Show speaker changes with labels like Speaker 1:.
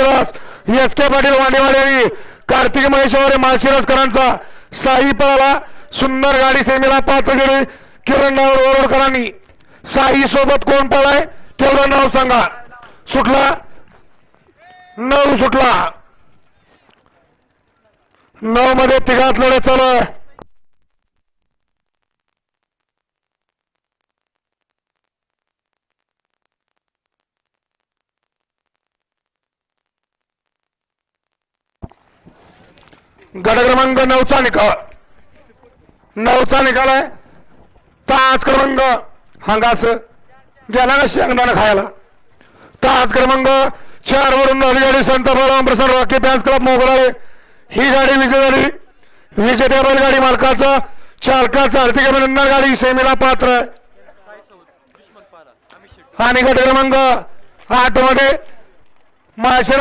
Speaker 1: Malshiras S K Patil Wandewadi आणि कार्तिक महेश्वरी माळशिरसकरांचा साई पळाला. सुंदर गाडी सेमीला पात्र गेली किरण वरोडकरांनी. साई सोबत कोण पळाय? तेवढं नाव सांगा. सुटला? नऊ सुटला. नऊ मध्ये तिघात लढत चालू आहे. गट क्रमांक नऊचा निकाल. नऊचा निकाल आहे. तास क्रमांक. हंगास. गेला ना शेंगदाणा खायला? तास क्रमांक. चार वरून झाली गाडी Sant Balram Prasad Rocky fans club Mograle. ही गाडी विजय झाली विजेत्या बैलगाडी मालकाचं. चालकाचा आर्थिक अभिनंदन. गाडी सेमीला पात्र आहे. आणि गट क्रमांक आठमध्ये माशेर